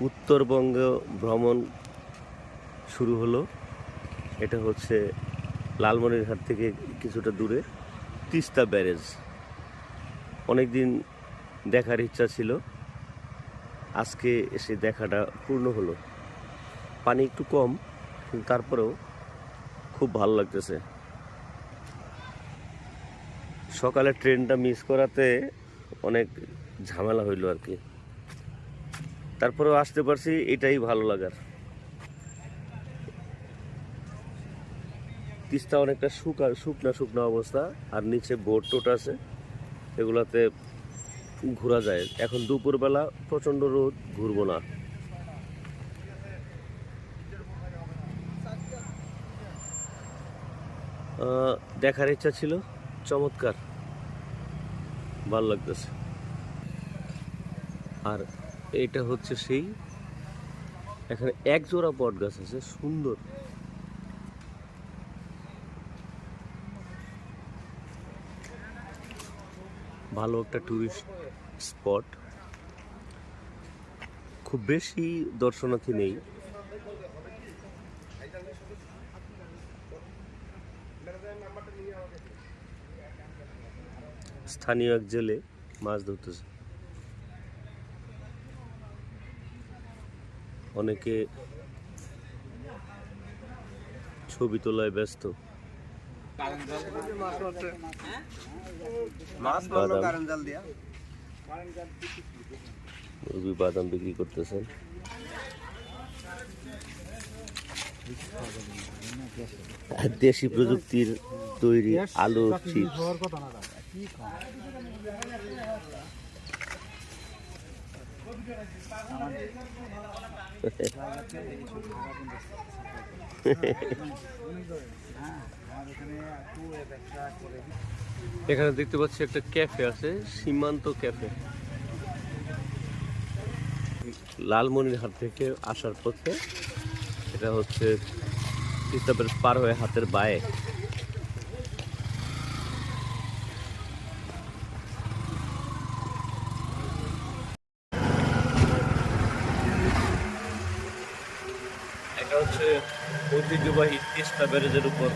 উত্তরবঙ্গ ভ্রমণ শুরু হলো। এটা হচ্ছে লালমনিরহাট থেকে কিছুটা দূরে, তিস্তা ব্যারেজ। অনেক দিন দেখার ইচ্ছা ছিল। আজকে এসে দেখাটা পূর্ণ হলো। পানি একটু কম, কিন্তু তারপরেও খুব ভালো লাগতেছে। সকালে ট্রেনটা মিস করাতে অনেক ঝামেলা হইল আর কি। তারপরেও আসতে পারছি, এটাই ভালো লাগার। তিস্তা অনেকটা শুকা, শুকনা শুকনা অবস্থা, আর নিচে বোট টোট আছে, এগুলাতে ঘোরা যায়। এখন দুপুরবেলা প্রচণ্ড রোদ, ঘুরবো না। দেখার ইচ্ছা ছিল, চমৎকার। ভালো লাগতেছে। আর এটা হচ্ছে সেই। এখানে এক জোড়া বট গাছ আছে, সুন্দর। ভালো একটা টুরিস্ট স্পট খুব বেশি দর্শনার্থী নেই। স্থানীয় এক জেলে মাছ ধরতেছে। অনেকে ছবি তোলায় ব্যস্ত। মুরগি বাদাম বিক্রি করতেছেন। দেশি প্রযুক্তির তৈরি আলু চিপস। এখানে দেখতে পাচ্ছি একটা ক্যাফে আছে, সীমান্ত ক্যাফে। লালমনিরহাট থেকে আসার পথে, এটা হচ্ছে পার হয়ে হাতের বায়ে। ঐতিহ্যবাহী তিস্তা ব্যারেজের উপর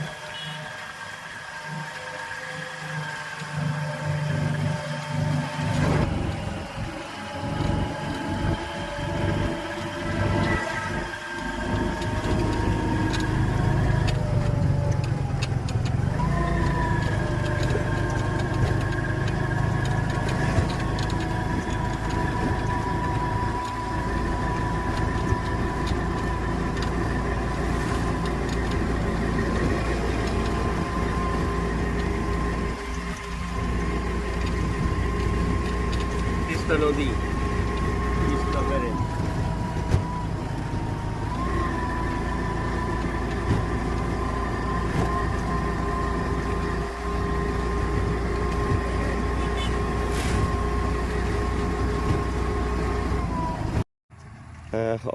তিস্তা নদী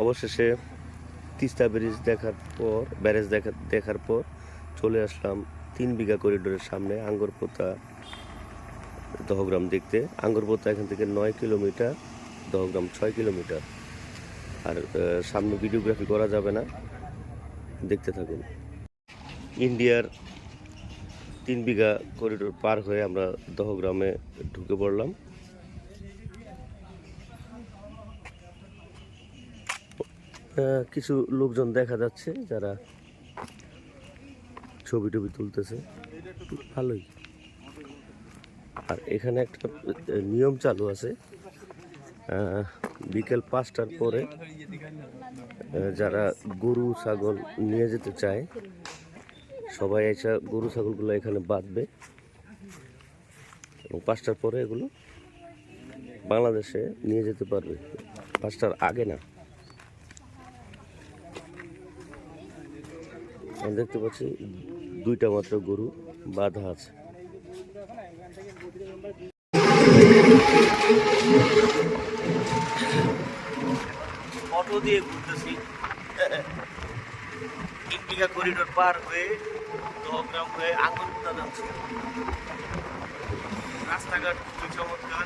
অবশেষে তিস্তা ব্যারেজ দেখার পর, ব্যারেজ দেখা দেখার পর চলে আসলাম তিন বিঘা করিডোরের সামনে, আঙ্গরপোতা দহগ্রাম দেখতে। আঙ্গরপোতা এখান থেকে নয় কিলোমিটার, দহগ্রাম ছয় কিলোমিটার। আর সামনে ভিডিওগ্রাফি করা যাবে না। দেখতে থাকুন। ইন্ডিয়ার তিন বিঘা করিডোর পার হয়ে আমরা দহগ্রামে ঢুকে পড়লাম। কিছু লোকজন দেখা যাচ্ছে যারা ছবি টবি তুলতেছে। ভালোই। আর এখানে একটা নিয়ম চালু আছে বিকেল পাঁচটার পরে যারা গরু, ছাগল নিয়ে যেতে চায়, সবাই এসে গরু, ছাগলগুলো এখানে বাঁধবে। এবং পাঁচটার পরে এগুলো বাংলাদেশে নিয়ে যেতে পারবে। পাঁচটার আগে না। দেখতে পাচ্ছি দুইটা মাত্র গরু বাঁধা আছে। অটো দিয়ে ঘুরতেছি। ইন্ডিকা করিডোর পার হয়ে, দহগ্রাম হয়ে আঙ্গুরপুরা যাচ্ছে। রাস্তাঘাট খুবই চমৎকার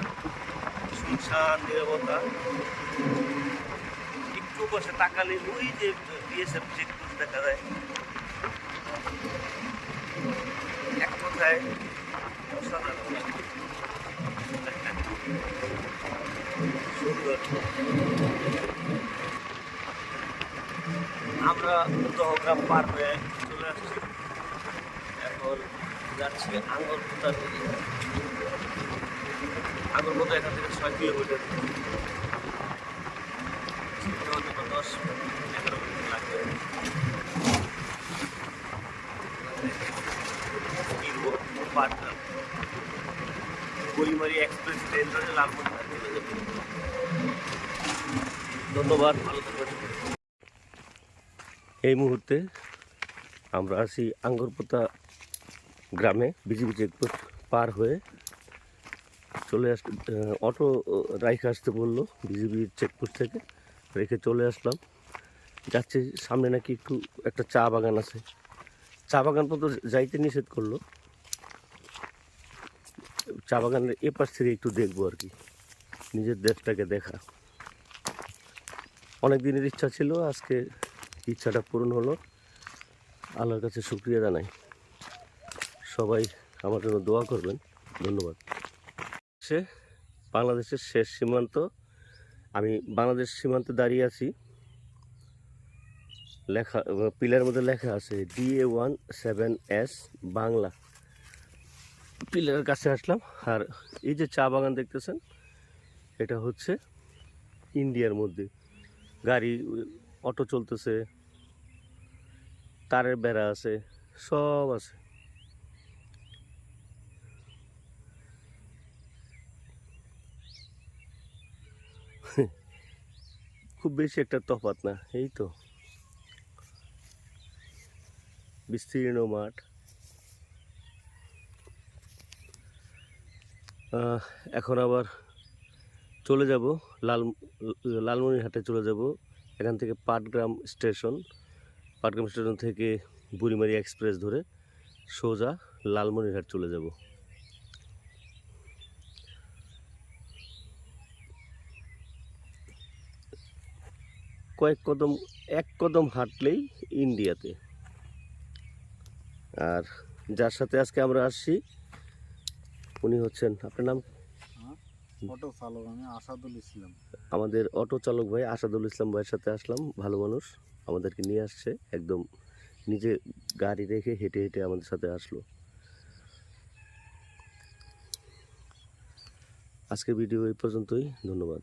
শুনশান নিরাপত্তা। পাশে তাকালে ওই যে বিএসএফ চেকপোস্ট দেখা যায়। এক কথায় আমরা দহগ্রাম পার হয়ে চলে আসছি। এখন যাচ্ছি আঙ্গরপোতার দিকে আঙ্গরপোতা এখান থেকে ছয় কিলোমিটার যেতে হয়তো বা দশ এগারো মিনিট লাগবে ফিরবো পাটগ্রাম গলিমারি এক্সপ্রেস ট্রেন ধরে লালমনিরহাট চলে যাবে ধন্যবাদ। এই মুহূর্তে আমরা আছি আঙ্গরপোতা গ্রামে বিজিবি চেকপোস্ট পার হয়ে চলে আস অটো রাইখে আসতে বলল বিজিবির চেকপোস্ট থেকে, রেখে চলে আসলাম। যাচ্ছে, সামনে নাকি একটু একটা চা বাগান আছে। চা বাগান পর্যন্ত যাইতে নিষেধ করল। চা বাগানের এপাশ থেকে একটু দেখব আর কি। নিজের দেশটাকে দেখা। অনেক দিনের ইচ্ছা ছিল, আজকে ইচ্ছাটা পূরণ হলো। আল্লাহর কাছে শুক্রিয়া জানাই। সবাই আমার জন্য দোয়া করবেন। ধন্যবাদ। সে বাংলাদেশের শেষ সীমান্ত। আমি বাংলাদেশ সীমান্তে দাঁড়িয়ে আছি। লেখা, পিলার মধ্যে লেখা আছে DA one seven S Bangla. পিলারের কাছে আসলাম। আর এই যে চা বাগান দেখতেছেন, এটা হচ্ছে ইন্ডিয়ার মধ্যে। গাড়ি, অটো চলতেছে, তারের বেড়া আছে, সব আছে। খুব বেশি একটা তফাৎ না, এই তো। বিস্তীর্ণ মাঠ। এখন আবার চলে যাব লাল, লালমনিরহাটে চলে যাব। এখান থেকে পাটগ্রাম স্টেশন। পাটগ্রাম স্টেশন থেকে বুড়িমারি এক্সপ্রেস ধরে সোজা লালমনিরহাট চলে যাব। কয়েক কদম, এক কদম হাঁটলেই ইন্ডিয়াতে। আর যার সাথে আজকে আমরা আসছি উনি হচ্ছেন আপনার নাম? অটো চালক আমি আসাদুল ইসলাম। আমাদের অটো চালক ভাই আসাদুল ইসলাম ভাইয়ের সাথে আসলাম ভালো মানুষ। আমাদেরকে নিয়ে আসছে একদম নিজে গাড়ি রেখে হেঁটে হেঁটে আমাদের সাথে আসলো। আজকের ভিডিও এই পর্যন্তই ধন্যবাদ।